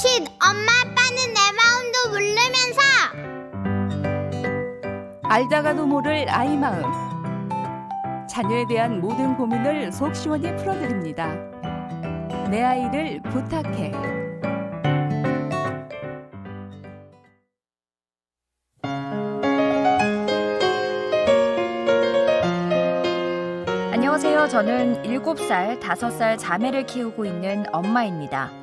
칫 엄마 아빠는 내 마음도 모르면서 알다가도 모를 아이 마음. 자녀에 대한 모든 고민을 속 시원히 풀어드립니다. 내 아이를 부탁해. 안녕하세요. 저는 7살, 5살 자매를 키우고 있는 엄마입니다.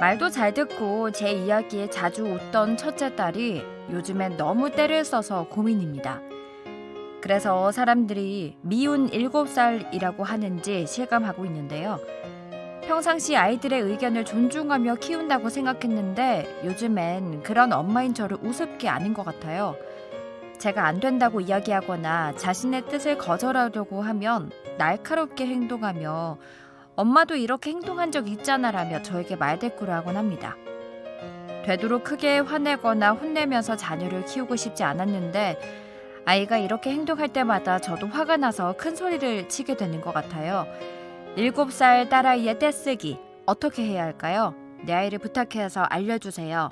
말도 잘 듣고 제 이야기에 자주 웃던 첫째 딸이 요즘엔 너무 때를 써서 고민입니다. 그래서 사람들이 미운 7살이라고 하는지 실감하고 있는데요. 평상시 아이들의 의견을 존중하며 키운다고 생각했는데 요즘엔 그런 엄마인 저를 우습게 아는 것 같아요. 제가 안 된다고 이야기하거나 자신의 뜻을 거절하려고 하면 날카롭게 행동하며 엄마도 이렇게 행동한 적 있잖아 라며 저에게 말대꾸를 하곤 합니다. 되도록 크게 화내거나 혼내면서 자녀를 키우고 싶지 않았는데 아이가 이렇게 행동할 때마다 저도 화가 나서 큰 소리를 치게 되는 것 같아요. 7살 딸아이의 떼쓰기 어떻게 해야 할까요? 내 아이를 부탁해서 알려주세요.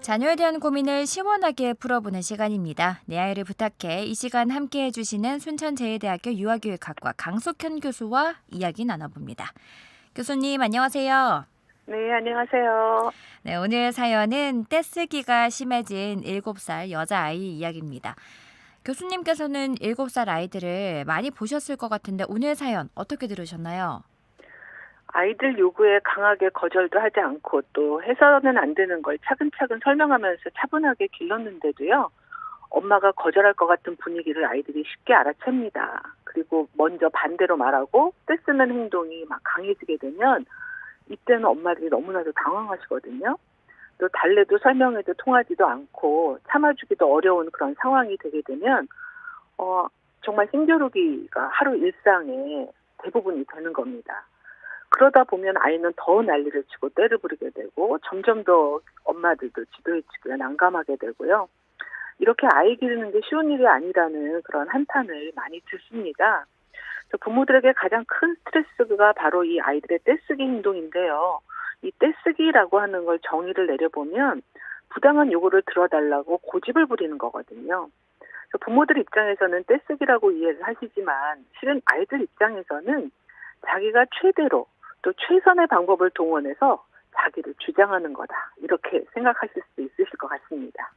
자녀에 대한 고민을 시원하게 풀어보는 시간입니다. 내 아이를 부탁해 이 시간 함께 해주시는 순천제일대학교 유아교육학과 강석현 교수와 이야기 나눠봅니다. 교수님 안녕하세요. 네, 안녕하세요. 네, 오늘 사연은 떼쓰기가 심해진 7살 여자아이 이야기입니다. 교수님께서는 7살 아이들을 많이 보셨을 것 같은데 오늘 사연 어떻게 들으셨나요? 아이들 요구에 강하게 거절도 하지 않고 또 해서는 안 되는 걸 차근차근 설명하면서 차분하게 길렀는데도요. 엄마가 거절할 것 같은 분위기를 아이들이 쉽게 알아챕니다. 그리고 먼저 반대로 말하고 떼쓰는 행동이 막 강해지게 되면 이때는 엄마들이 너무나도 당황하시거든요. 또 달래도 설명해도 통하지도 않고 참아주기도 어려운 그런 상황이 되게 되면 어 정말 힘겨루기가 하루 일상의 대부분이 되는 겁니다. 그러다 보면 아이는 더 난리를 치고 때를 부리게 되고 점점 더 엄마들도 지도해지기가 난감하게 되고요. 이렇게 아이 기르는 게 쉬운 일이 아니라는 그런 한탄을 많이 듣습니다. 부모들에게 가장 큰 스트레스가 바로 이 아이들의 떼쓰기 행동인데요. 이 떼쓰기라고 하는 걸 정의를 내려보면 부당한 요구를 들어달라고 고집을 부리는 거거든요. 부모들 입장에서는 떼쓰기라고 이해를 하시지만 실은 아이들 입장에서는 자기가 최대로 또 최선의 방법을 동원해서 자기를 주장하는 거다. 이렇게 생각하실 수 있으실 것 같습니다.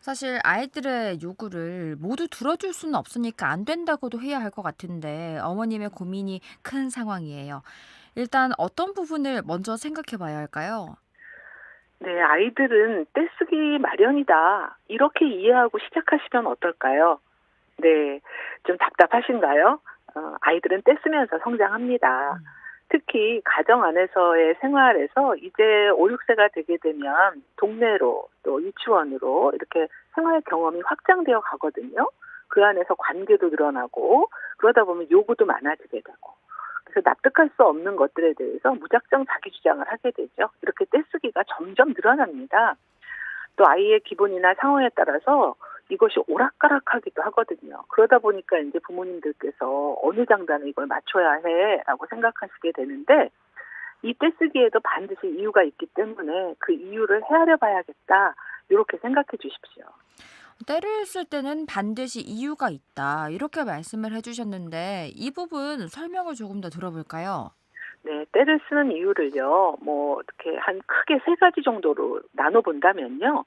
사실 아이들의 요구를 모두 들어줄 수는 없으니까 안 된다고도 해야 할 것 같은데 어머님의 고민이 큰 상황이에요. 일단 어떤 부분을 먼저 생각해 봐야 할까요? 네, 아이들은 떼쓰기 마련이다. 이렇게 이해하고 시작하시면 어떨까요? 네, 좀 답답하신가요? 어, 아이들은 떼쓰면서 성장합니다. 음. 특히 가정 안에서의 생활에서 이제 5, 6세가 되게 되면 동네로 또 유치원으로 이렇게 생활 경험이 확장되어 가거든요. 그 안에서 관계도 늘어나고 그러다 보면 요구도 많아지게 되고 그래서 납득할 수 없는 것들에 대해서 무작정 자기 주장을 하게 되죠. 이렇게 떼쓰기가 점점 늘어납니다. 또 아이의 기분이나 상황에 따라서 이것이 오락가락하기도 하거든요. 그러다 보니까 이제 부모님들께서 어느 장단에 이걸 맞춰야 해라고 생각하시게 되는데 이 떼쓰기에도 반드시 이유가 있기 때문에 그 이유를 헤아려 봐야겠다. 이렇게 생각해 주십시오. 때를 쓸 때는 반드시 이유가 있다. 이렇게 말씀을 해주셨는데 이 부분 설명을 조금 더 들어볼까요? 네, 때를 쓰는 이유를요, 뭐, 이렇게 한 크게 세 가지 정도로 나눠본다면요.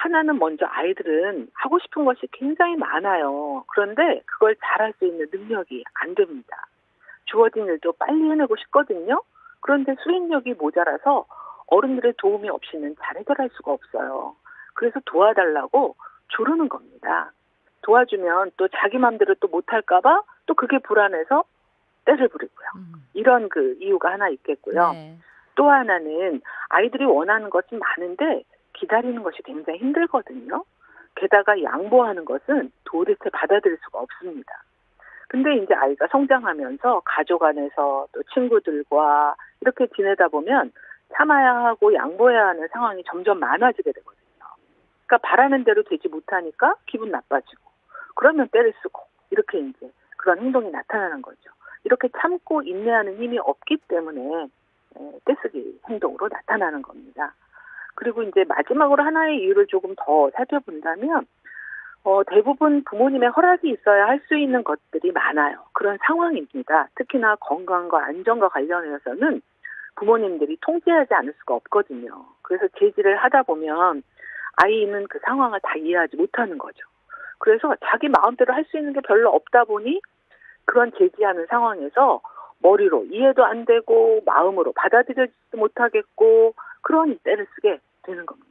하나는 먼저 아이들은 하고 싶은 것이 굉장히 많아요. 그런데 그걸 잘할 수 있는 능력이 안 됩니다. 주어진 일도 빨리 해내고 싶거든요. 그런데 수행력이 모자라서 어른들의 도움이 없이는 잘 해결할 수가 없어요. 그래서 도와달라고 조르는 겁니다. 도와주면 또 자기 맘대로 또 못할까봐 또 그게 불안해서 때를 부리고요. 음, 이런 그 이유가 하나 있겠고요. 네. 또 하나는 아이들이 원하는 것이 많은데 기다리는 것이 굉장히 힘들거든요. 게다가 양보하는 것은 도대체 받아들일 수가 없습니다. 근데 이제 아이가 성장하면서 가족 안에서 또 친구들과 이렇게 지내다 보면 참아야 하고 양보해야 하는 상황이 점점 많아지게 되거든요. 그러니까 바라는 대로 되지 못하니까 기분 나빠지고 그러면 때를 쓰고 이렇게 이제 그런 행동이 나타나는 거죠. 이렇게 참고 인내하는 힘이 없기 때문에 에, 떼쓰기 행동으로 나타나는 겁니다. 그리고 이제 마지막으로 하나의 이유를 조금 더 살펴본다면 어, 대부분 부모님의 허락이 있어야 할 수 있는 것들이 많아요. 그런 상황입니다. 특히나 건강과 안전과 관련해서는 부모님들이 통제하지 않을 수가 없거든요. 그래서 제지를 하다 보면 아이는 그 상황을 다 이해하지 못하는 거죠. 그래서 자기 마음대로 할 수 있는 게 별로 없다 보니 그런 제지하는 상황에서 머리로 이해도 안 되고 마음으로 받아들여지도 못하겠고 그러니 때를 쓰게 되는 겁니다.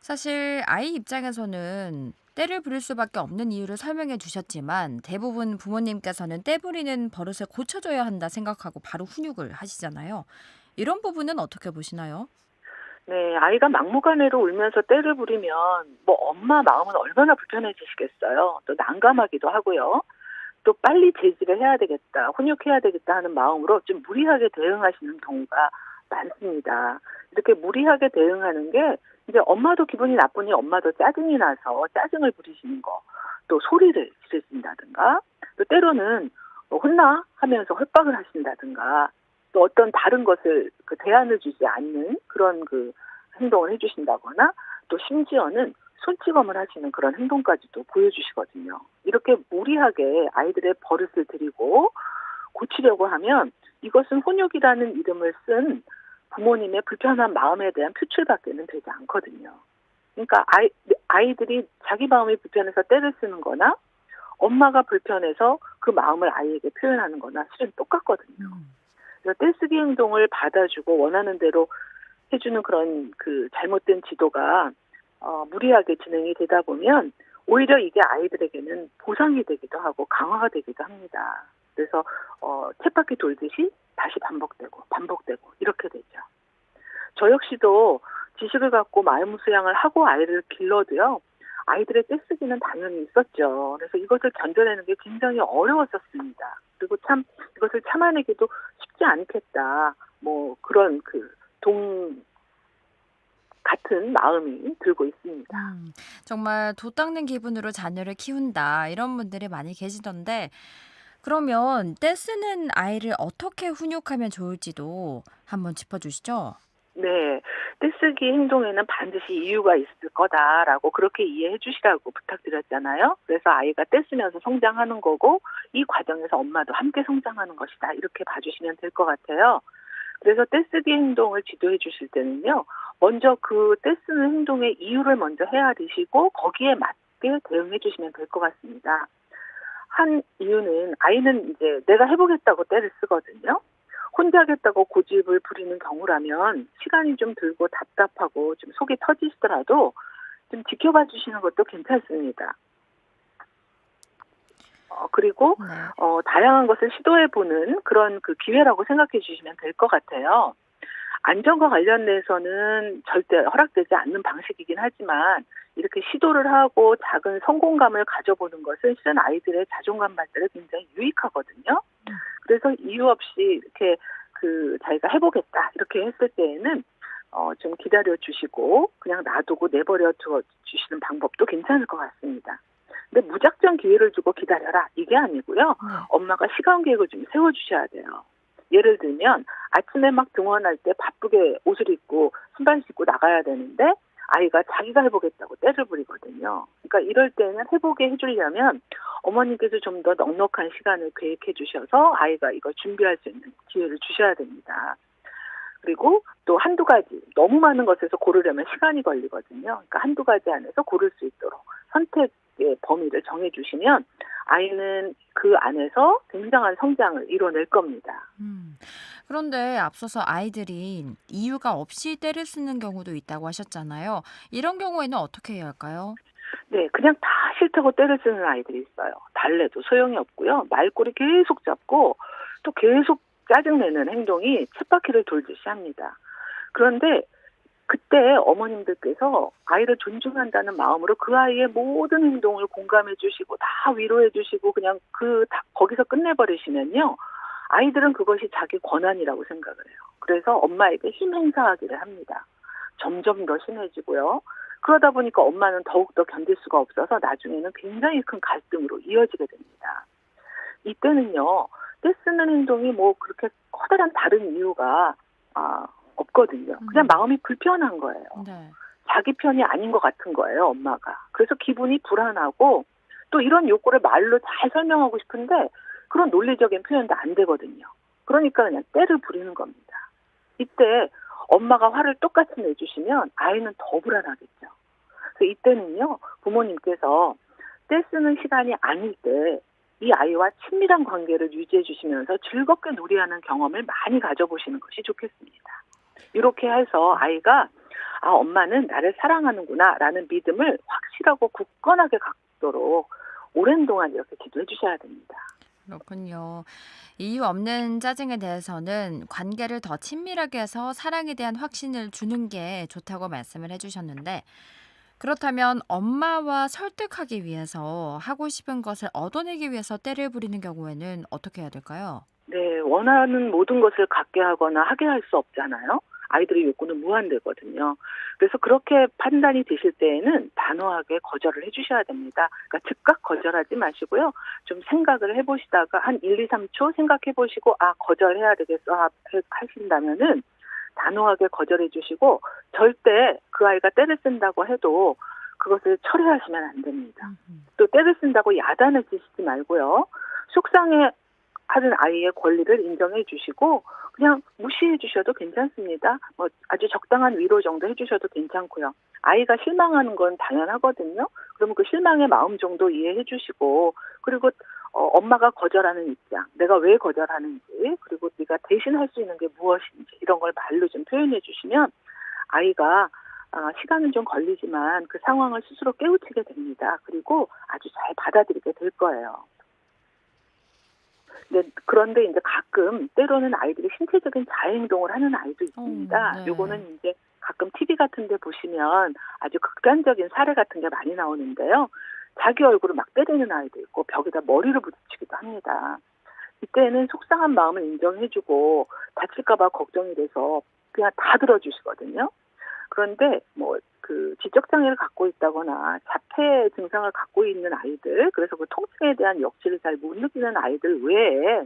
사실 아이 입장에서는 때를 부릴 수밖에 없는 이유를 설명해 주셨지만 대부분 부모님께서는 때 부리는 버릇을 고쳐줘야 한다 생각하고 바로 훈육을 하시잖아요. 이런 부분은 어떻게 보시나요? 네, 아이가 막무가내로 울면서 때를 부리면 뭐 엄마 마음은 얼마나 불편해지시겠어요. 또 난감하기도 하고요. 또 빨리 제지를 해야 되겠다, 훈육해야 되겠다 하는 마음으로 좀 무리하게 대응하시는 경우가 많습니다. 이렇게 무리하게 대응하는 게 이제 엄마도 기분이 나쁘니 엄마도 짜증이 나서 짜증을 부리시는 거, 또 소리를 지르신다든가, 또 때로는 뭐 혼나 하면서 협박을 하신다든가, 또 어떤 다른 것을 그 대안을 주지 않는 그런 그 행동을 해주신다거나, 또 심지어는 손찌검을 하시는 그런 행동까지도 보여주시거든요. 이렇게 무리하게 아이들의 버릇을 들이고 고치려고 하면 이것은 혼육이라는 이름을 쓴 부모님의 불편한 마음에 대한 표출밖에는 되지 않거든요. 그러니까 아이, 아이들이 자기 마음이 불편해서 때를 쓰는 거나 엄마가 불편해서 그 마음을 아이에게 표현하는 거나 실은 똑같거든요. 그래서 떼쓰기 행동을 받아주고 원하는 대로 해주는 그런 그 잘못된 지도가 어, 무리하게 진행이 되다 보면 오히려 이게 아이들에게는 보상이 되기도 하고 강화가 되기도 합니다. 그래서 어, 쳇바퀴 돌듯이 다시 반복되고 반복되고 이렇게 되죠. 저 역시도 지식을 갖고 마음 수양을 하고 아이를 길러도요. 아이들의 떼쓰기는 당연히 있었죠. 그래서 이것을 견뎌내는 게 굉장히 어려웠었습니다. 그리고 참 이것을 참아내기도 쉽지 않겠다. 뭐 그런 그 동 같은 마음이 들고 있습니다. 음, 정말 도 닦는 기분으로 자녀를 키운다 이런 분들이 많이 계시던데 그러면 때 쓰는 아이를 어떻게 훈육하면 좋을지도 한번 짚어주시죠. 네. 떼쓰기 행동에는 반드시 이유가 있을 거다라고 그렇게 이해해 주시라고 부탁드렸잖아요. 그래서 아이가 떼쓰면서 성장하는 거고 이 과정에서 엄마도 함께 성장하는 것이다. 이렇게 봐주시면 될 것 같아요. 그래서 떼쓰기 행동을 지도해 주실 때는요. 먼저 그 떼쓰는 행동의 이유를 먼저 헤아리시고 거기에 맞게 대응해 주시면 될 것 같습니다. 한 이유는 아이는 이제 내가 해보겠다고 때를 쓰거든요. 혼자 하겠다고 고집을 부리는 경우라면 시간이 좀 들고 답답하고 좀 속이 터지시더라도 좀 지켜봐 주시는 것도 괜찮습니다. 어, 그리고 네. 어, 다양한 것을 시도해 보는 그런 그 기회라고 생각해 주시면 될 것 같아요. 안전과 관련돼서는 절대 허락되지 않는 방식이긴 하지만 이렇게 시도를 하고 작은 성공감을 가져보는 것은 실은 아이들의 자존감 발달에 굉장히 유익하거든요. 그래서 이유 없이 이렇게 그 자기가 해보겠다 이렇게 했을 때에는 어, 좀 기다려 주시고 그냥 놔두고 내버려 두어 주시는 방법도 괜찮을 것 같습니다. 근데 무작정 기회를 주고 기다려라 이게 아니고요. 네. 엄마가 시간 계획을 좀 세워주셔야 돼요. 예를 들면 아침에 막 등원할 때 바쁘게 옷을 입고 신발 신고 나가야 되는데 아이가 자기가 해보겠다고 때를 부리거든요. 그러니까 이럴 때는 해보게 해주려면 어머니께서 좀 더 넉넉한 시간을 계획해 주셔서 아이가 이걸 준비할 수 있는 기회를 주셔야 됩니다. 그리고 또 한두 가지, 너무 많은 것에서 고르려면 시간이 걸리거든요. 그러니까 한두 가지 안에서 고를 수 있도록 선택의 범위를 정해 주시면 아이는 그 안에서 굉장한 성장을 이뤄낼 겁니다. 음, 그런데 앞서서 아이들이 이유가 없이 때를 쓰는 경우도 있다고 하셨잖아요. 이런 경우에는 어떻게 해야 할까요? 네, 그냥 다 싫다고 때를 쓰는 아이들이 있어요. 달래도 소용이 없고요. 말꼬리 계속 잡고 또 계속 짜증내는 행동이 쳇바퀴를 돌듯이 합니다. 그런데 그때 어머님들께서 아이를 존중한다는 마음으로 그 아이의 모든 행동을 공감해 주시고 다 위로해 주시고 그냥 그 다 거기서 끝내버리시면요. 아이들은 그것이 자기 권한이라고 생각을 해요. 그래서 엄마에게 힘 행사하기를 합니다. 점점 더 심해지고요. 그러다 보니까 엄마는 더욱더 견딜 수가 없어서 나중에는 굉장히 큰 갈등으로 이어지게 됩니다. 이때는요, 떼쓰는 행동이 뭐 그렇게 커다란 다른 이유가 아, 없거든요. 그냥 음. 마음이 불편한 거예요. 네. 자기 편이 아닌 것 같은 거예요, 엄마가. 그래서 기분이 불안하고 또 이런 욕구를 말로 잘 설명하고 싶은데 그런 논리적인 표현도 안 되거든요. 그러니까 그냥 때를 부리는 겁니다. 이때 엄마가 화를 똑같이 내주시면 아이는 더 불안하겠죠. 그래서 이때는요, 부모님께서 때 쓰는 시간이 아닐 때 이 아이와 친밀한 관계를 유지해 주시면서 즐겁게 놀이하는 경험을 많이 가져보시는 것이 좋겠습니다. 이렇게 해서 아이가 아, 엄마는 나를 사랑하는구나 라는 믿음을 확실하고 굳건하게 갖도록 오랜 동안 이렇게 기도해 주셔야 됩니다. 그렇군요. 이유 없는 짜증에 대해서는 관계를 더 친밀하게 해서 사랑에 대한 확신을 주는 게 좋다고 말씀을 해주셨는데, 그렇다면 엄마와 설득하기 위해서 하고 싶은 것을 얻어내기 위해서 때를 부리는 경우에는 어떻게 해야 될까요? 네, 원하는 모든 것을 갖게 하거나 하게 할 수 없잖아요. 아이들의 욕구는 무한대거든요. 그래서 그렇게 판단이 되실 때에는 단호하게 거절을 해주셔야 됩니다. 그러니까 즉각 거절하지 마시고요. 좀 생각을 해보시다가 한 1, 2, 3초 생각해보시고 아 거절해야 되겠어 하- 하신다면은 단호하게 거절해 주시고 절대 그 아이가 때를 쓴다고 해도 그것을 철회하시면 안 됩니다. 또 때를 쓴다고 야단을 치시지 말고요. 속상해 하는 아이의 권리를 인정해 주시고 그냥 무시해 주셔도 괜찮습니다. 뭐 아주 적당한 위로 정도 해 주셔도 괜찮고요. 아이가 실망하는 건 당연하거든요. 그러면 그 실망의 마음 정도 이해해 주시고 그리고 어, 엄마가 거절하는 입장, 내가 왜 거절하는지, 그리고 네가 대신 할 수 있는 게 무엇인지 이런 걸 말로 좀 표현해 주시면 아이가 아, 시간은 좀 걸리지만 그 상황을 스스로 깨우치게 됩니다. 그리고 아주 잘 받아들이게 될 거예요. 네, 그런데 이제 가끔 때로는 아이들이 신체적인 자해 행동을 하는 아이도 있습니다. 네. 요거는 이제 가끔 TV 같은 데 보시면 아주 극단적인 사례 같은 게 많이 나오는데요. 자기 얼굴을 막 때리는 아이도 있고 벽에다 머리를 부딪히기도 합니다. 이때는 속상한 마음을 인정해주고 다칠까봐 걱정이 돼서 그냥 다 들어주시거든요. 그런데 뭐 그 지적 장애를 갖고 있다거나 자폐 증상을 갖고 있는 아이들, 그래서 그 통증에 대한 역치를 잘 못 느끼는 아이들 외에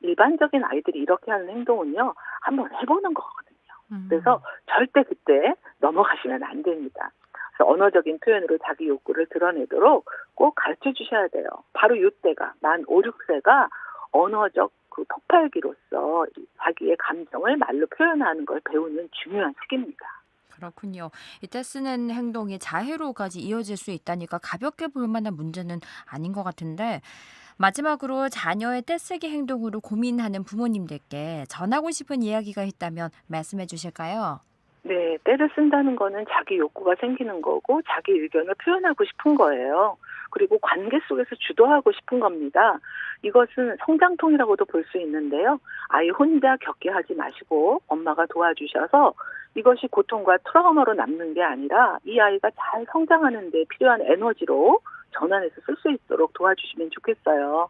일반적인 아이들이 이렇게 하는 행동은요 한번 해보는 거거든요. 음. 그래서 절대 그때 넘어가시면 안 됩니다. 그래서 언어적인 표현으로 자기 욕구를 드러내도록 꼭 가르쳐 주셔야 돼요. 바로 이때가 만 5, 6세가 언어적 그 폭발기로서 이 자기의 감정을 말로 표현하는 걸 배우는 중요한 시기입니다. 그렇군요. 이때 쓰는 행동이 자해로까지 이어질 수 있다니까 가볍게 볼 만한 문제는 아닌 것 같은데 마지막으로 자녀의 떼쓰기 행동으로 고민하는 부모님들께 전하고 싶은 이야기가 있다면 말씀해 주실까요? 네, 때를 쓴다는 거는 자기 욕구가 생기는 거고 자기 의견을 표현하고 싶은 거예요. 그리고 관계 속에서 주도하고 싶은 겁니다. 이것은 성장통이라고도 볼 수 있는데요. 아이 혼자 겪게 하지 마시고 엄마가 도와주셔서 이것이 고통과 트라우마로 남는 게 아니라 이 아이가 잘 성장하는 데 필요한 에너지로 전환해서 쓸 수 있도록 도와주시면 좋겠어요.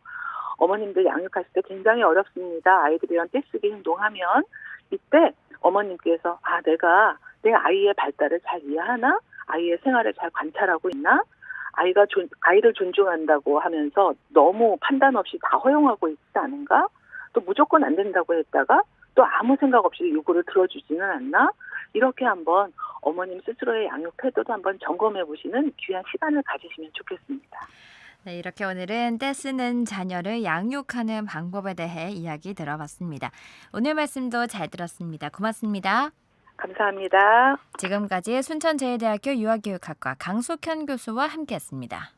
어머님들 양육하실 때 굉장히 어렵습니다. 아이들이랑 떼쓰기 행동하면 이때 어머님께서 아 내가 내 아이의 발달을 잘 이해하나 아이의 생활을 잘 관찰하고 있나 아이가 존, 아이를 존중한다고 하면서 너무 판단 없이 다 허용하고 있지 않은가 또 무조건 안 된다고 했다가 또 아무 생각 없이 요구를 들어주지는 않나 이렇게 한번 어머님 스스로의 양육 태도도 한번 점검해 보시는 귀한 시간을 가지시면 좋겠습니다. 네, 이렇게 오늘은 떼쓰는 자녀를 양육하는 방법에 대해 이야기 들어봤습니다. 오늘 말씀도 잘 들었습니다. 고맙습니다. 감사합니다. 지금까지 순천제일대학교 유아교육학과 강숙현 교수와 함께했습니다.